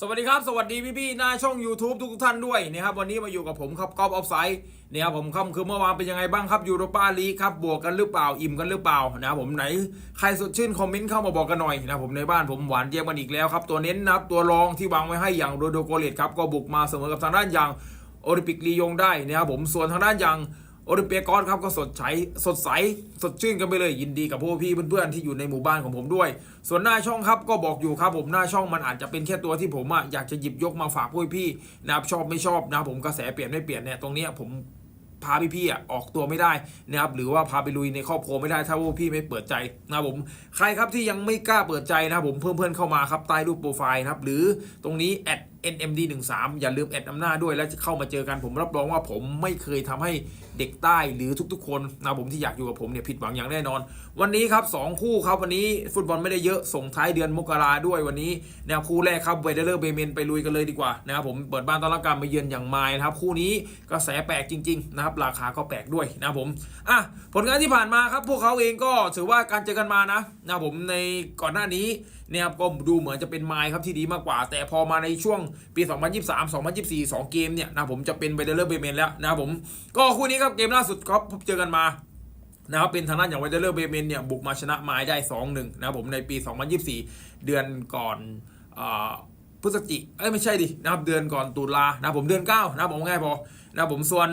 สวัสดีครับ สวัสดีพี่พี่ๆหน้าช่อง YouTube ทุกท่านด้วยนะครับวันนี้มาอยู่กับผมครับกอล์ฟออฟไซด์เนี่ยครับผมค่ำคือเมื่อวานเป็นยังไงบ้างครับยูโรปาลีครับบวกกันหรือเปล่าอิ่มกันหรือเปล่านะครับผมไหนใครสดชื่นคอมเมนต์เข้ามาบอกกันหน่อยนะครับผมในบ้านผมหวานเจี๊ยบกันอีกแล้วครับตัวเน้นนะครับตัวรองที่วางไว้ให้อย่างโรโดโกเลตครับก็บุกมาเสมอกับทางด้านอย่างโอลิมปิกลียงได้นะครับผมส่วนทางด้านอย่าง โอลิมเปียกอนครับก็สดใสสดใสสดชื่นกันไปเลยยินดีกับพวกพี่เพื่อนๆที่อยู่ในหมู่บ้านของผมด้วย ส่วนหน้าช่องครับก็บอกอยู่ครับผมหน้าช่องมันอาจจะเป็นแค่ตัวที่ผมอะอยากจะหยิบยกมาฝากพวกพี่นะครับชอบไม่ชอบนะบผมกระแสเปลี่ยนไม่เปลี่ยนเนี่ยตรงนี้ผมพาพี่ๆออกตัวไม่ได้นะครับหรือว่าพาไปลุยในครอบครัวไม่ได้ถ้าพวกพี่ไม่เปิดใจนะผมใครครับที่ยังไม่กล้าเปิดใจนะผมเพิ่มเพื่อนเข้ามาครับใต้รูปโปรไฟล์นะครับหรือตรงนี้แอด NMD 1 3อย่าลืมแอดอำนาจด้วย แล้วจะเข้ามาเจอกันผมรับรองว่าผมไม่เคยทำให้เด็กใต้หรือทุกๆ คนนะผมที่อยากอยู่กับผมเนี่ยผิดหวังอย่างแน่นอน วันนี้ครับ 2 คู่ครับวันนี้ฟุตบอลไม่ได้เยอะส่งท้ายเดือนมกราด้วยวันนี้แนวคู่แรกครับเวเดอร์เบเมนไปลุยกันเลยดีกว่านะครับผมเปิดบ้านต้อนรับการมาเยือนอย่างไมล์นะครับคู่นี้กระแสแปลกจริงๆนะครับราคาก็แปลกด้วยนะผมอะผลงานที่ผ่านมาครับพวกเขาเองก็ถือว่าการเจอกันมานะนะผมในก่อนหน้านี้เนี่ยครับก็ดูเหมือนจะเป็นไมล์ครับที่ดีมากกว่า แต่พอมาในช่วงปี 2023 2024 2 เกมเนี่ยนะผมจะเป็นเบเดอร์เบเมนแล้วนะครับผมก็คู่นี้ครับเกมล่าสุดครับพบเจอกันมานะครับเป็นทางด้านอย่างเวเดอร์เบเมนเนี่ยบุกมาชนะไมล์ได้ 2-1นะครับผมในปี 2024 เดือนก่อนอพฤศจิเอ้ยไม่ใช่ดินะครับเดือนก่อนตุลานะผมเดือน9นะผมง่ายพอนะผมส่วน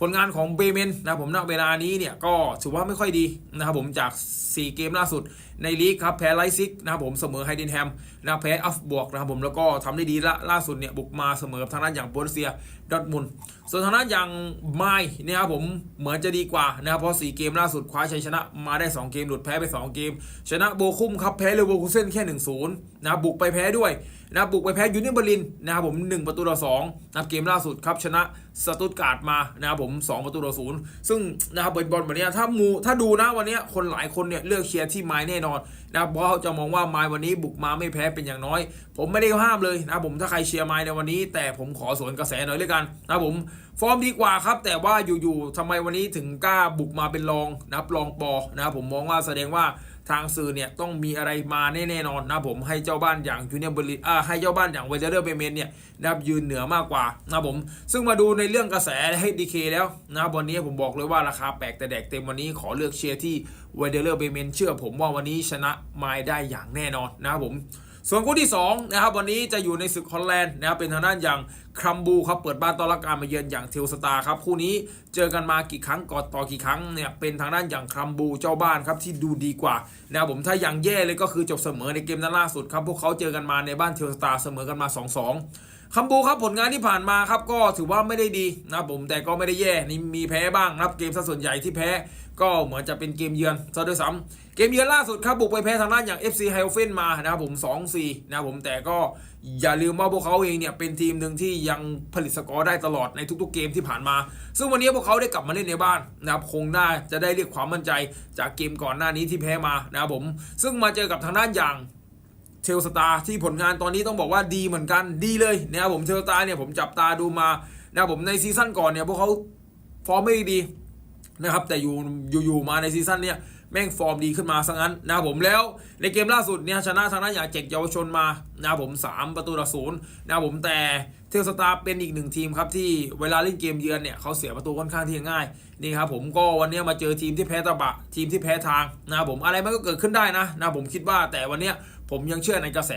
ผลงานของเบเมนนะผมณเวลานี้เนี่ยก็ถือว่าไม่ค่อยดีนะครับผมจาก 4 เกมล่าสุด ในลีกครับแพ้ไลซิกนะครับผมเสมอไฮเดนแฮมนะแพ้อัฟบวกนะครับผมแล้วก็ทำได้ดีละล่าสุดเนี่ยบุกมาเสมอทางด้านอย่างโบรเซียดอทมุนส่วนทางด้านอย่างไมเนี่ครับผมเหมือนจะดีกว่านะครับเพราะ4เกมล่าสุดคว้าชัยชนะมาได้ 2 เกมหลุดแพ้ไป 2 เกม ชนะโบคุมครับแพ้เลเวอร์คูเซ่นแค่ 1-0นะครับบุกไปแพ้ด้วยนะบบุกไปแพ้ยูเนียนเบอร์ลินนะครับผม 1 ประตูต่อ2นะเกมล่าสุดครับชนะสตุตการ์ดมานะครับผม 2 ประตูต่อ0ซึ่งนะครับบอลวันนี้ถ้ามูถ้าดูนะวันนี้คนหลายคนเนี่ยเลือกเชียร์ที่ไม้แน่นอนนะครับเพราะเขาจะมองว่าไม้วันนี้บุกมาไม่แพ้เป็นอย่างน้อย ผมไม่ได้ห้ามเลยนะผมถ้าใครเชียร์ไม้ในวันนี้ แต่ผมขอสวนกระแสหน่อยด้วยกันนะผมฟอร์มดีกว่าครับ แต่ว่าอยู่ๆทำไมวันนี้ถึงกล้าบุกมาเป็นรองนะครับองปอนะผมมองว่าแสดงว่า ทางสื่อเนี่ยต้องมีอะไรมาแน่ๆนอนนะผมให้เจ้าบ้านอย่างจูเนียนเบร์ลิอ่าให้เจ้าบ้านอย่างเวเจอร์เบเมนเนี่ยนะครับยืนเหนือมากกว่านะผม ซึ่งมาดูในเรื่องกระแสให้ดีเคแล้วนะวันนี้ผมบอกเลยว่าราคาแปลกแต่แดกเต็มวันนี้ขอเลือกเชียร์ที่เวเจอร์เบเมนเชื่อผมว่าวันนี้ชนะไม่ได้อย่างแน่นอนนะครับผม ส่วนคู่ที่2นะครับวันนี้จะอยู่ในศึกฮอลแลนด์นะครับเป็นทางด้านอย่างครัมบูครับเปิดบ้านต้อนรับการมาเยือนอย่างเทลสตาร์ครับคู่นี้เจอกันมากี่ครั้งกอดต่อกี่ครั้งเนี่ยเป็นทางด้านอย่างครัมบูเจ้าบ้านครับที่ดูดีกว่านะครับผมถ้าอย่างแย่เลยก็คือจบเสมอในเกมนัดล่าสุดครับพวกเขาเจอกันมาในบ้านเทลสตาร์เสมอกันมา 2-2คัมบูครับผลงานที่ผ่านมาครับก็ถือว่าไม่ได้ดีนะครับผมแต่ก็ไม่ได้แย่นี่มีแพ้บ้างครับเกมซะส่วนใหญ่ที่แพ้ ก็เหมือนจะเป็นเกมเยือนซะด้วยซ้ำเกมเยือนล่าสุดครับบุกไปแพ้ทางด้านอย่าง FC h e l f e n มานะครับผม2-4นะครับผมแต่ก็อย่าลืมว่าพวกเขาเองเนี่ยเป็นทีมหนึ่งที่ยังผลิตสกอร์ได้ตลอดในทุกๆเกมที่ผ่านมา ซึ่งวันนี้พวกเขาได้กลับมาเล่นในบ้านนะครับคงน่าจะได้เรียกความมั่นใจจากเกมก่อนหน้านี้ที่แพ้มานะครับผมซึ่งมาเจอกับทางด้านอย่างเทลสตาร์ที่ผลงานตอนนี้ต้องบอกว่าดีเหมือนกันดีเลยนะครับผมเทลสตาร์เนี่ยผมจับตาดูมานะครับผมในซีซั่นก่อนเนี่ยพวกเขาฟอร์มไม่ดี นะครับ แต่อยู่อยู่มาในซีซั่นเนี่ยแม่งฟอร์มดีขึ้นมาซะงั้นนะครับผมแล้วในเกมล่าสุดเนี่ยชนะทางด้านอย่างเจ็กเยาวชนมานะครับผม 3 ประตูต่อศูนย์นะครับผมแต่เทลสตาร์เป็นอีกหนึ่งทีมครับที่เวลาเล่นเกมเยือนเนี่ยเขาเสียประตูค่อนข้างที่ง่ายนี่ครับผมก็วันนี้มาเจอทีมที่แพ้ตะบะทีมที่แพ้ทางนะครับผมอะไรมันก็เกิดขึ้นได้นะนะผมคิดว่าแต่วันนี้ผมยังเชื่อในกระแส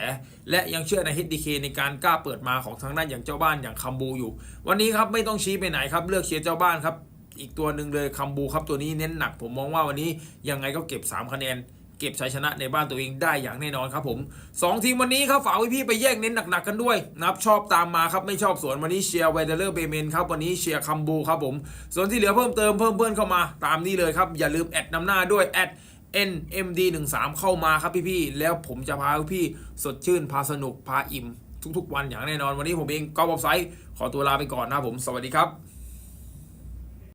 และยังเชื่อใน HDK ในการกล้าเปิดมาของทางด้านอย่างเจ้าบ้านอย่างคัมบูอยู่ วันนี้ครับไม่ต้องชี้ไปไหนครับเลือกเชียร์เจ้าบ้านครับ อีกตัวหนึ่งเลยคัมบูครับตัวนี้เน้นหนัก ผมมองว่าวันนี้ยังไงก็เก็บ 3 คะแนน เก็บชัยชนะในบ้านตัวเองได้อย่างแน่นอนครับผมสองทีมวันนี้ครับฝากไว้พี่ไปแยกเน้นหนักๆกันด้วยนะครับชอบตามมาครับไม่ชอบสวนวันนี้เชียร์ไวเดอร์เบเมนครับวันนี้เชียร์คัมบูครับผม ส่วนที่เหลือเพิ่มเติมเพิ่มเพื่อนเข้ามาตามนี้เลยครับอย่าลืมแอดนำหน้าด้วยแอด NMD13 เข้ามาครับพี่ๆแล้วผมจะพาพี่สดชื่นพาสนุกพาอิ่มทุกๆ วันอย่างแน่นอนวันนี้ผมเองกอล์ฟออฟไซด์ขอตัวลาไปก่อนนะผมสวัสดีครับ